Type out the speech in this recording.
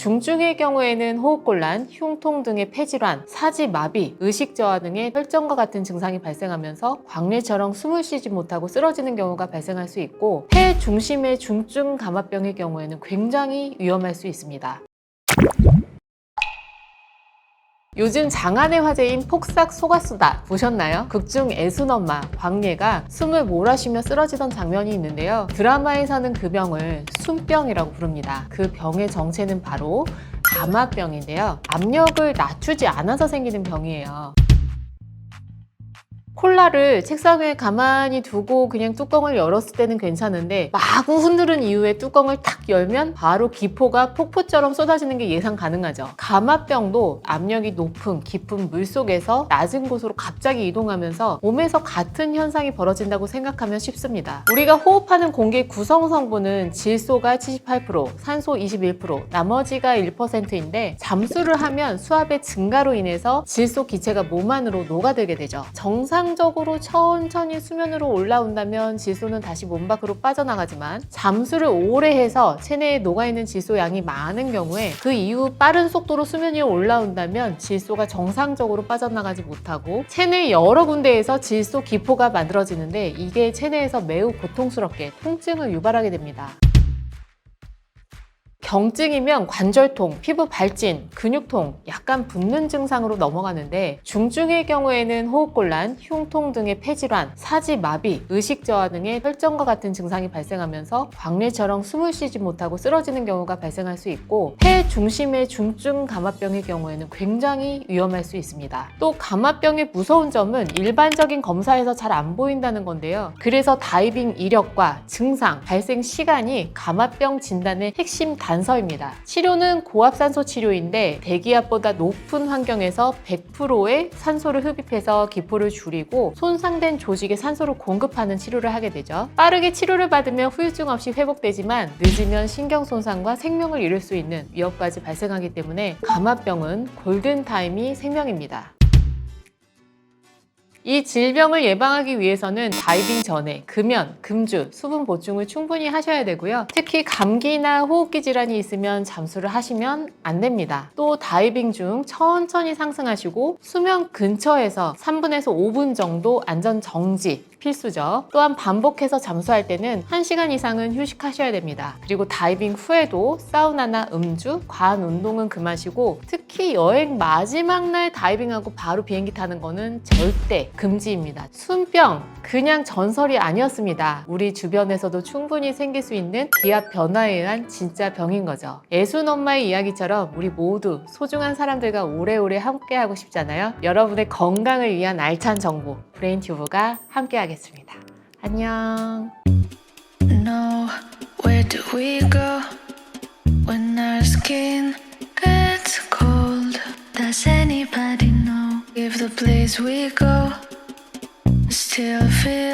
중증의 경우에는 호흡곤란, 흉통 등의 폐질환, 사지 마비, 의식 저하 등의 혈전과 같은 증상이 발생하면서 광뇌처럼 숨을 쉬지 못하고 쓰러지는 경우가 발생할 수 있고 폐 중심의 중증 감압병의 경우에는 굉장히 위험할 수 있습니다. 요즘 장안의 화제인 폭삭 소가수다 보셨나요? 극중 애순엄마 광예가 숨을 몰아쉬며 쓰러지던 장면이 있는데요. 드라마에서는 그 병을 숨병이라고 부릅니다. 그 병의 정체는 바로 감압병인데요. 압력을 낮추지 않아서 생기는 병이에요. 콜라를 책상 위에 가만히 두고 그냥 뚜껑을 열었을 때는 괜찮은데 마구 흔드는 이후에 뚜껑을 탁 열면 바로 기포가 폭포처럼 쏟아지는 게 예상 가능하죠. 감압병도 압력이 높은 깊은 물 속에서 낮은 곳으로 갑자기 이동하면서 몸에서 같은 현상이 벌어진다고 생각하면 쉽습니다. 우리가 호흡하는 공기 구성 성분은 질소가 78%, 산소 21%, 나머지가 1%인데 잠수를 하면 수압의 증가로 인해서 질소 기체가 몸 안으로 녹아들게 되죠. 정상 적으로 천천히 수면으로 올라온다면 질소는 다시 몸 밖으로 빠져나가지만 잠수를 오래 해서 체내에 녹아있는 질소 양이 많은 경우에 그 이후 빠른 속도로 수면 위에 올라온다면 질소가 정상적으로 빠져나가지 못하고 체내 여러 군데에서 질소 기포가 만들어지는데 이게 체내에서 매우 고통스럽게 통증을 유발하게 됩니다. 경증이면 관절통, 피부 발진, 근육통, 약간 붓는 증상으로 넘어가는데 중증의 경우에는 호흡곤란, 흉통 등의 폐질환, 사지 마비, 의식 저하 등의 혈전과 같은 증상이 발생하면서 광뇌처럼 숨을 쉬지 못하고 쓰러지는 경우가 발생할 수 있고 폐 중심의 중증 감압병의 경우에는 굉장히 위험할 수 있습니다. 또 감압병의 무서운 점은 일반적인 검사에서 잘 안 보인다는 건데요. 그래서 다이빙 이력과 증상, 발생 시간이 감압병 진단의 핵심 단 서입니다. 치료는 고압산소 치료인데 대기압보다 높은 환경에서 100%의 산소를 흡입해서 기포를 줄이고 손상된 조직에 산소를 공급하는 치료를 하게 되죠. 빠르게 치료를 받으면 후유증 없이 회복되지만 늦으면 신경 손상과 생명을 잃을 수 있는 위협까지 발생하기 때문에 감압병은 골든타임이 생명입니다. 이 질병을 예방하기 위해서는 다이빙 전에 금연, 금주, 수분 보충을 충분히 하셔야 되고요. 특히 감기나 호흡기 질환이 있으면 잠수를 하시면 안 됩니다. 또 다이빙 중 천천히 상승하시고 수면 근처에서 3분에서 5분 정도 안전 정지 필수죠. 또한 반복해서 잠수할 때는 1시간 이상은 휴식하셔야 됩니다. 그리고 다이빙 후에도 사우나나 음주, 과한 운동은 금하시고 특히 여행 마지막 날 다이빙하고 바로 비행기 타는 거는 절대 금지입니다. 숨병 그냥 전설이 아니었습니다. 우리 주변에서도 충분히 생길 수 있는 기압 변화에 의한 진짜 병인 거죠. 예순 엄마의 이야기처럼 우리 모두 소중한 사람들과 오래오래 함께하고 싶잖아요. 여러분의 건강을 위한 알찬 정보 브레인튜브가 함께하겠습니다. 안녕. know place we go still feels?